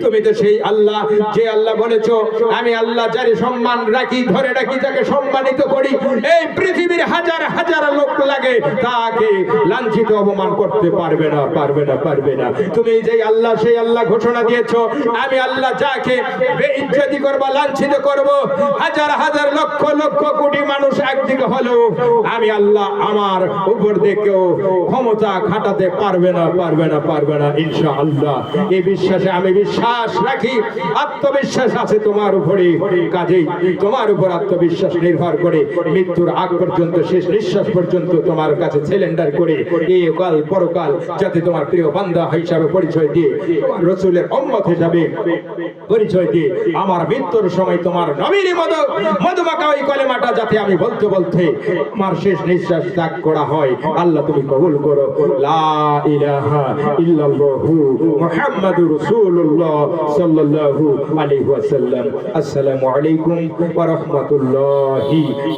তুমি তো সেই আল্লাহ, যে আল্লাহ বলেছ, আমি আল্লাহ যারে সম্মান রাখি, ধরে রাখি, যাকে সম্মানিত করি, এই পৃথিবীর হাজার হাজার লোক লাগে, তাকে লাঞ্ছিত, অপমান করতে পারবে না পারবে না পারবে না। তুমি যে আল্লাহ, সেই আল্লাহ ঘোষণা দিয়েছ, আমি আল্লাহ যাকে বেইজ্জতি করব, লাঞ্ছিত করব, হাজার হাজার হাজার লক্ষ লক্ষ কোটি মানুষ একদিকে হলেও আমি আল্লাহ আমার উপর দেখেও ক্ষমতা খাটাতে পারবে না পারবে না পারবে না, ইনশাআল্লাহ। এই বিশ্বাসে আমি বিশ্বাস রাখি, আত্মবিশ্বাস আছে তোমার উপরে কাজেই তোমার উপর আত্মবিশ্বাস নির্ভর করে, মৃত্যুর আগ পর্যন্ত, শেষ নিঃশ্বাস পর্যন্ত তোমার কাছে সিলিন্ডার করে এই কাল পরকাল যাতে তোমার প্রিয় বান্দা হিসাবে পরিচয় দিয়ে রসুলের অম্মত হিসাবে পরিচয় দিয়ে, আমার মৃত্যুর সময় তোমার নবীর মতো মধুমাকা কলেমাটা যাতে আমি বলতে বলতে আমার শেষ নিঃশ্বাস ত্যাগ করা হয়। আল্লাহ তুমি কবুল করো। লা ইলাহা ইল্লাল্লাহু মুহাম্মাদুর রাসূলুল্লাহ সাল্লাল্লাহু আলাইহি ওয়াসাল্লাম। আসসালামু আলাইকুম ওয়া রাহমাতুল্লাহি